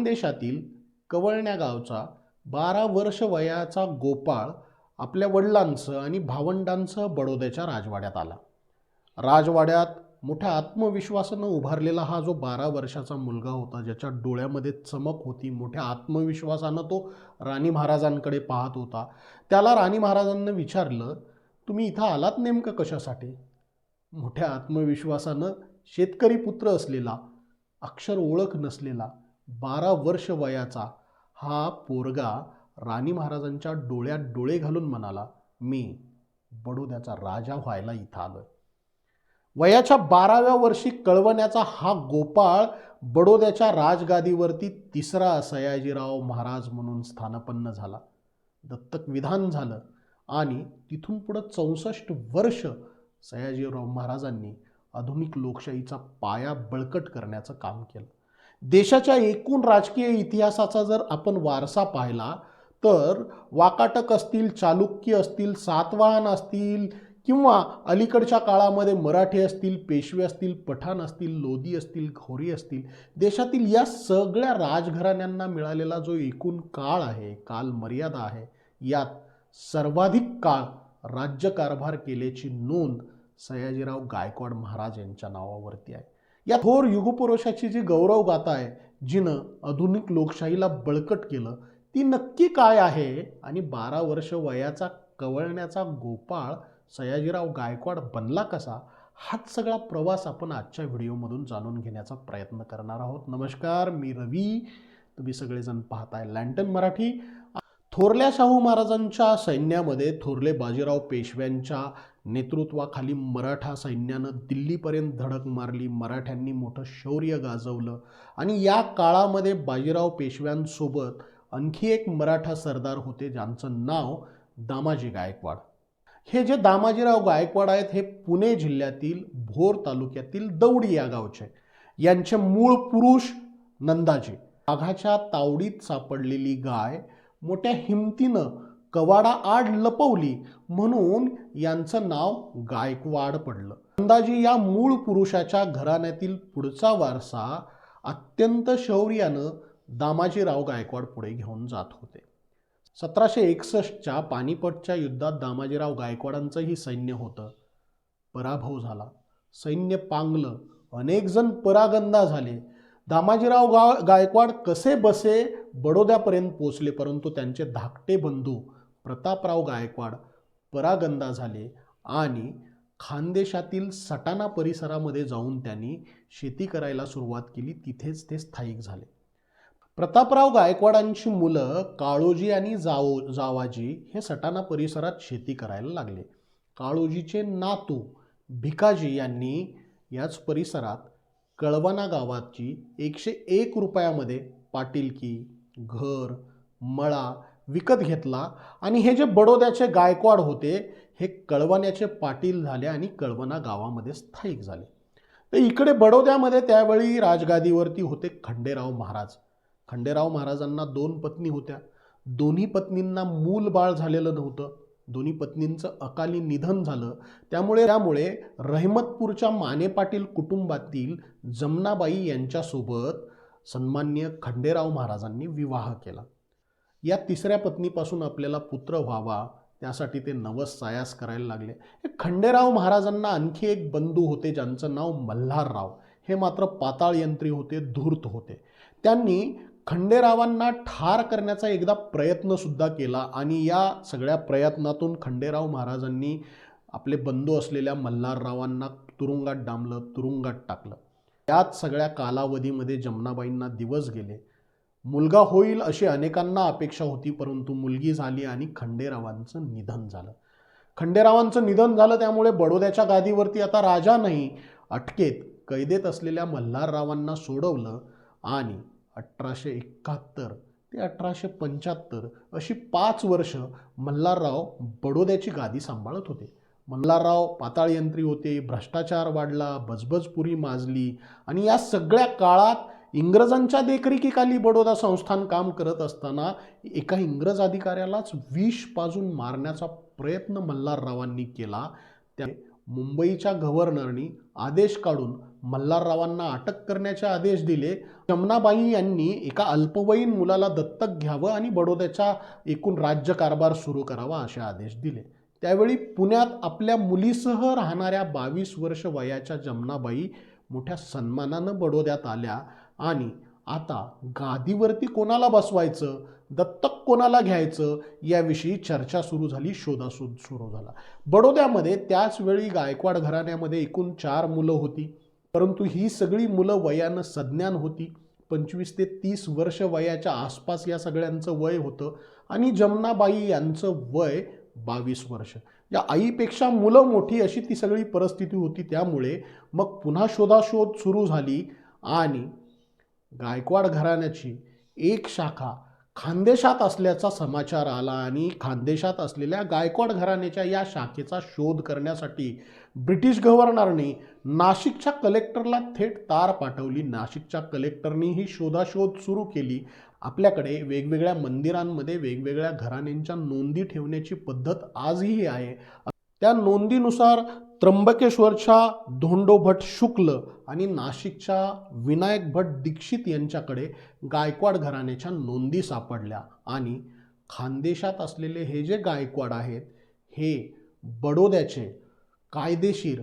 खानदेशातील कवळण्या गावचा बारा वर्ष वयाचा गोपाळ आपल्या वडिलांचं आणि भावंडांसह बडोद्याच्या राजवाड्यात आला. राजवाड्यात मोठ्या आत्मविश्वासानं उभारलेला हा जो बारा वर्षाचा मुलगा होता ज्याच्या डोळ्यामध्ये चमक होती मोठ्या आत्मविश्वासानं तो राणी महाराजांकडे पाहत होता. त्याला राणी महाराजांना विचारलं तुम्ही इथं आलात नेमकं कशासाठी? मोठ्या आत्मविश्वासानं शेतकरी पुत्र असलेला अक्षर ओळख नसलेला बारा वर्ष वयाचा हा पोरगा राणी महाराजांच्या डोळ्यात डोळे घालून म्हणाला मी बडोद्याचा राजा व्हायला इथं आलोय. वयाच्या बाराव्या वर्षी कळवण्याचा हा गोपाळ बडोद्याच्या राजगादीवरती तिसरा सयाजीराव महाराज म्हणून स्थानपन्न झाला. दत्तक विधान झालं आणि तिथून पुढं चौसष्ट वर्ष सयाजीराव महाराजांनी आधुनिक लोकशाहीचा पाया बळकट करण्याचं काम केलं. देशाच्या एकूण राजकीय इतिहासाचा जर आपण वारसा पाहिला तर वाकाटक असतील चालुक्य असतील सातवाहन असतील किंवा अलीकडच्या काळामध्ये मराठी असतील पेशवे असतील पठाण असतील लोधी असतील घोरी असतील देशातील या सगळ्या राजघराण्यांना मिळालेला जो एकूण काळ आहे काल मर्यादा आहे यात सर्वाधिक काळ राज्यकारभार केल्याची नोंद सयाजीराव गायकवाड महाराज यांच्या नावावरती आहे. या थोर युगपुरुषाची जी गौरव गाथा आहे जिनं आधुनिक लोकशाहीला बळकट केलं ती नक्की काय आहे? आणि बारा वर्ष वयाचा कवळण्याचा गोपाळ सयाजीराव गायकवाड बनला कसा? हाच सगळा प्रवास आपण आजच्या व्हिडिओमधून जाणून घेण्याचा प्रयत्न करणार आहोत. नमस्कार मी रवी. तुम्ही सगळेजण पाहताय लँटन मराठी. थोरल्या शाहू महाराजांच्या सैन्यामध्ये थोरले बाजीराव पेशव्यांच्या नेतृत्वाखाली मराठा सैन्यानं दिल्लीपर्यंत धडक मारली. मराठ्यांनी मोठं शौर्य गाजवलं. आणि या काळामध्ये बाजीराव पेशव्यांसोबत आणखी एक मराठा सरदार होते ज्यांचं नाव दामाजी गायकवाड. हे जे दामाजीराव गायकवाड आहेत हे पुणे जिल्ह्यातील भोर तालुक्यातील दौडी या गावचे. यांचे मूळ पुरुष नंदाजी. वाघाच्या तावडीत सापडलेली गाय मोठ्या हिमतीनं कवाडा आड लपवली म्हणून यांचं नाव गायकवाड पडलं. नंदाजी या मूळ पुरुषाच्या घराण्यातील पुढचा वारसा अत्यंत शौर्यानं दामाजीराव गायकवाड पुढे घेऊन जात होते. सतराशे एकसष्टच्या पानिपतच्या युद्धात दामाजीराव गायकवाडांचंही सैन्य होतं. पराभव झाला. सैन्य पांगलं. अनेकजण परागंदा झाले. दामाजीराव गा गायकवाड कसे बसे बडोद्यापर्यंत पोचले परंतु त्यांचे धाकटे बंधू प्रतापराव गायकवाड परागंदा झाले आणि खानदेशातील सटाणा परिसरामध्ये जाऊन त्यांनी शेती करायला सुरुवात केली. तिथेच ते स्थायिक झाले. प्रतापराव गायकवाडांची मुलं काळोजी आणि जाओ जावाजी हे सटाणा परिसरात शेती करायला लागले. काळोजीचे नातू भिकाजी यांनी याच परिसरात कळवणा गावाची एकशे एक रुपयामध्ये पाटीलकी घर मळा विकत घेतला आणि हे जे बडोद्याचे गायकवाड होते हे कळवण्याचे पाटील झाले आणि कळवणा गावामध्ये स्थायिक झाले. तर इकडे बडोद्यामध्ये त्यावेळी राजगादीवरती होते खंडेराव महाराज. खंडेराव महाराजांना दोन पत्नी होत्या. दोन्ही पत्नींना मूल बाळ झालेलं नव्हतं. दोन्ही पत्नींचं अकाली निधन झालं. त्यामुळे त्यामुळे रहमतपूरच्या माने पाटील कुटुंबातील जमनाबाई यांच्यासोबत सन्मान्य खंडेराव महाराजांनी विवाह केला. या तिसऱ्या पत्नीपासून आपल्याला पुत्र व्हावा त्यासाठी ते नवस सायास करायला लागले. हे खंडेराव महाराजांना आणखी एक बंधू होते ज्यांचं नाव मल्हारराव. हे मात्र पाताळ यंत्री होते धूर्त होते. त्यांनी खंडेरावांना ठार करण्याचा एकदा प्रयत्नसुद्धा केला आणि या सगळ्या प्रयत्नातून खंडेराव महाराजांनी आपले बंधू असलेल्या मल्हाररावांना तुरुंगात डांबलं तुरुंगात टाकलं. याच सगळ्या कालावधीमध्ये जमनाबाईंना दिवस गेले. मुलगा होईल अशी अनेकांना अपेक्षा होती परंतु मुलगी झाली आणि खंडेरावांचं निधन झालं. खंडेरावांचं निधन झालं त्यामुळे बडोद्याच्या गादीवरती आता राजा नाही अटकेत. कैदेत असलेल्या मल्हाररावांना सोडवलं आणि अठराशे एकाहत्तर ते अठराशे पंच्याहत्तर अशी पाच वर्ष मल्हारराव बडोद्याची गादी सांभाळत होते. मल्हारराव पाताळयंत्री होते भ्रष्टाचार वाढला बजबजपुरी माजली आणि या सगळ्या काळात इंग्रजांच्या देखरेखीखाली बडोदा संस्थान काम करत असताना एका इंग्रज अधिकाऱ्यालाच विष पाजून मारण्याचा प्रयत्न मल्हाररावांनी केला. त्या मुंबईच्या गव्हर्नरनी आदेश काढून मल्हाररावांना अटक करण्याचे आदेश दिले. जमनाबाई यांनी एका अल्पवयीन मुलाला दत्तक घ्यावं आणि बडोद्याचा एकूण राज्यकारभार सुरू करावा असे आदेश दिले. त्यावेळी पुण्यात आपल्या मुलीसह राहणाऱ्या बावीस वर्ष वयाच्या जमनाबाई मोठ्या सन्मानानं बडोद्यात आल्या. आणि आता गादीवरती कोणाला बसवायचं दत्तक कोणाला घ्यायचं याविषयी चर्चा सुरू झाली शोधाशोध सुरू झाला. बडोद्यामध्ये त्याच वेळी गायकवाड घराण्यामध्ये एकूण चार मुलं होती. परंतु ही सगळी मुलं वयानं सज्ञान होती. पंचवीस ते तीस वर्ष वयाच्या आसपास या सगळ्यांचं वय होतं आणि जमनाबाई यांचं वय बावीस वर्ष. या आईपेक्षा मुलं मोठी अशी ती सगळी परिस्थिती होती त्यामुळे मग पुन्हा शोधाशोध सुरू झाली आणि गायकवाड घराण्याची एक शाखा खानदेशात असल्याचा समाचार आला आणि खानदेशात असलेल्या गायकवाड घराण्याच्या या शाखेचा शोध करण्यासाठी ब्रिटिश गव्हर्नरने नाशिकच्या कलेक्टरला थेट तार पाठवली. नाशिकच्या कलेक्टरनी ही शोधाशोध सुरू केली. आपल्याकडे वेगवेगळ्या मंदिरांमध्ये वेगवेगळ्या घराण्यांच्या नोंदी ठेवण्याची पद्धत आजही आहे. त्या नोंदीनुसार त्र्यंबकेश्वरच्या धोंडो भट शुक्ल आणि नाशिकच्या विनायक भट दीक्षित यांच्याकडे गायकवाड घराण्याच्या नोंदी सापडल्या. आणि खानदेशात असलेले हे जे गायकवाड आहेत हे बडोद्याचे कायदेशीर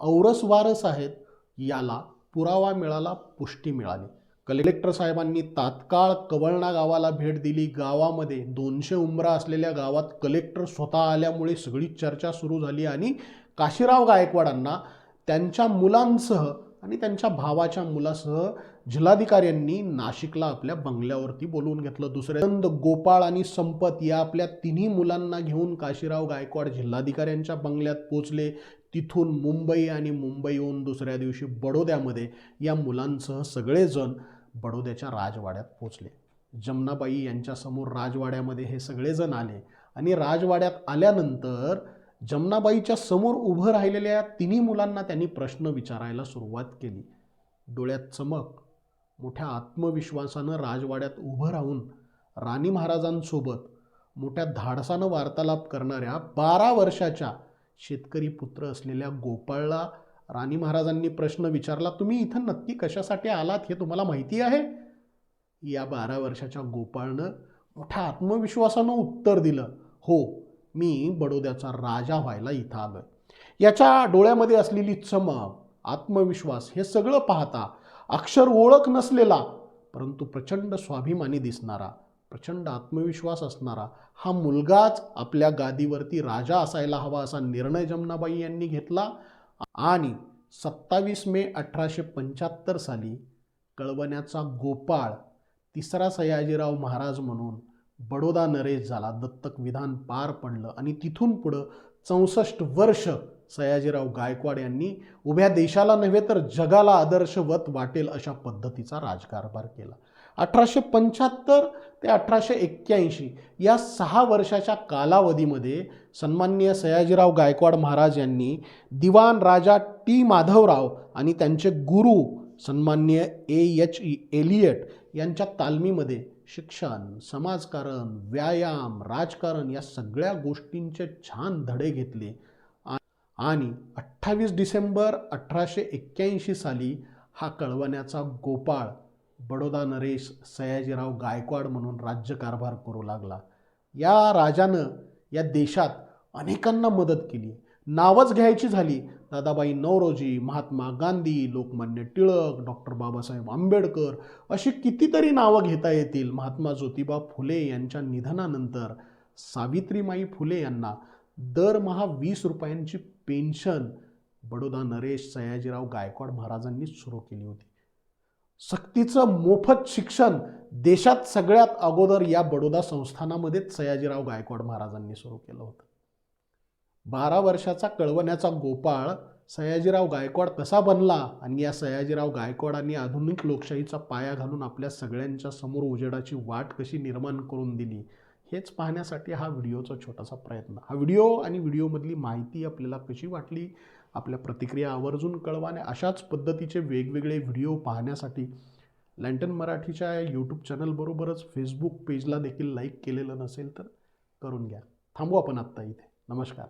औरस वारस आहेत याला पुरावा मिळाला पुष्टी मिळाली. कलेक्टर साहेबांनी तात्काळ कवळणा गावाला भेट दिली. गावामध्ये दोनशे उंबरा असलेल्या गावात कलेक्टर स्वतः आल्यामुळे सगळी चर्चा सुरू झाली आणि काशीराव गायकवाडांना त्यांच्या मुलांसह आणि त्यांच्या भावाच्या मुलासह जिल्हाधिकाऱ्यांनी नाशिकला आपल्या बंगल्यावरती बोलवून घेतलं. दुसरे नंद गोपाळ आणि संपत या आपल्या तिन्ही मुलांना घेऊन काशीराव गायकवाड जिल्हाधिकाऱ्यांच्या बंगल्यात पोचले तिथून मुंबई आणि मुंबईहून दुसऱ्या दिवशी बडोद्यामध्ये या मुलांसह सगळेजण बडोद्याच्या राजवाड्यात पोचले. जमनाबाई यांच्यासमोर राजवाड्यामध्ये हे सगळेजण आले आणि राजवाड्यात आल्यानंतर जमनाबाईच्या समोर उभं राहिलेल्या तिन्ही मुलांना त्यांनी प्रश्न विचारायला सुरुवात केली. डोळ्यात चमक मोठ्या आत्मविश्वासानं राजवाड्यात उभं राहून राणी महाराजांसोबत मोठ्या धाडसानं वार्तालाप करणाऱ्या बारा वर्षाच्या शेतकरी पुत्र असलेल्या गोपाळला राणी महाराजांनी प्रश्न विचारला तुम्ही इथं नक्की कशासाठी आलात हे तुम्हाला माहिती आहे? या बारा वर्षाच्या गोपाळनं मोठ्या आत्मविश्वासानं उत्तर दिलं हो मी बडोद्याचा राजा व्हायला इथं आलोय. याच्या डोळ्यामध्ये असलेली चमक आत्मविश्वास हे सगळं पाहता अक्षर ओळख नसलेला परंतु प्रचंड स्वाभिमानी दिसणारा प्रचंड आत्मविश्वास असणारा हा मुलगाच आपल्या गादीवरती राजा असायला हवा असा निर्णय जमनाबाई यांनी घेतला आणि सत्तावीस मे अठराशे पंच्याहत्तर साली कळवण्याचा गोपाळ तिसरा सयाजीराव महाराज म्हणून बडोदा नरेश झाला. दत्तक विधान पार पडलं आणि तिथून पुढं चौसष्ट वर्ष सयाजीराव गायकवाड यांनी उभ्या देशाला नव्हे तर जगाला आदर्शवत वाटेल अशा पद्धतीचा राजकारभार केला. अठराशे पंच्याहत्तर ते अठराशे एक्क्याऐंशी. या सहा वर्षाच्या कालावधीमध्ये सन्माननीय सयाजीराव गायकवाड महाराज यांनी दिवाण राजा टी. माधवराव आणि त्यांचे गुरु सन्माननीय ए. एच. ई एलियट यांच्या तालमीमध्ये शिक्षण समाजकारण व्यायाम राजकारण या सगळ्या गोष्टींचे छान धडे घेतले. आणि अठ्ठावीस डिसेंबर अठराशे एक्क्याऐंशी साली हा कळवण्याचा गोपाळ बडोदा नरेश सयाजीराव गायकवाड म्हणून राज्यकारभार करू लागला. या राजानं या देशात अनेकांना मदत केली. नावच घ्यायची झाली. दादाबाई नवरोजी महात्मा गांधी लोकमान्य टिळक डॉक्टर बाबासाहेब आंबेडकर अशी कितीतरी नावं घेता येतील. महात्मा ज्योतिबा फुले यांच्या निधनानंतर सावित्रीमाई फुले यांना दरमहा वीस रुपयांची पेन्शन बडोदा नरेश सयाजीराव गायकवाड महाराजांनीच सुरू केली होती. सक्तीचं मोफत शिक्षण देशात सगळ्यात अगोदर या बडोदा संस्थानामध्येच सयाजीराव गायकवाड महाराजांनी सुरू केलं होतं. बारा वर्षाचा कळवण्याचा गोपाळ सयाजीराव गायकवाड कसा बनला आणि या सयाजीराव गायकवाडांनी आधुनिक लोकशाहीचा पाया घालून आपल्या सगळ्यांच्या समोर उजेडाची वाट कशी निर्माण करून दिली हेच पाहण्यासाठी हा व्हिडिओचा छोटासा प्रयत्न. हा व्हिडिओ आणि व्हिडिओमधली माहिती आपल्याला कशी वाटली आपल्या प्रतिक्रिया आवर्जून कळवा आणि अशाच पद्धतीचे वेगवेगळे व्हिडिओ पाहण्यासाठी लँटन मराठीच्या यूट्यूब चॅनलबरोबरच फेसबुक पेजला देखील लाईक केलेलं नसेल तर करून घ्या. थांबू आपण आत्ता इथे. नमस्कार.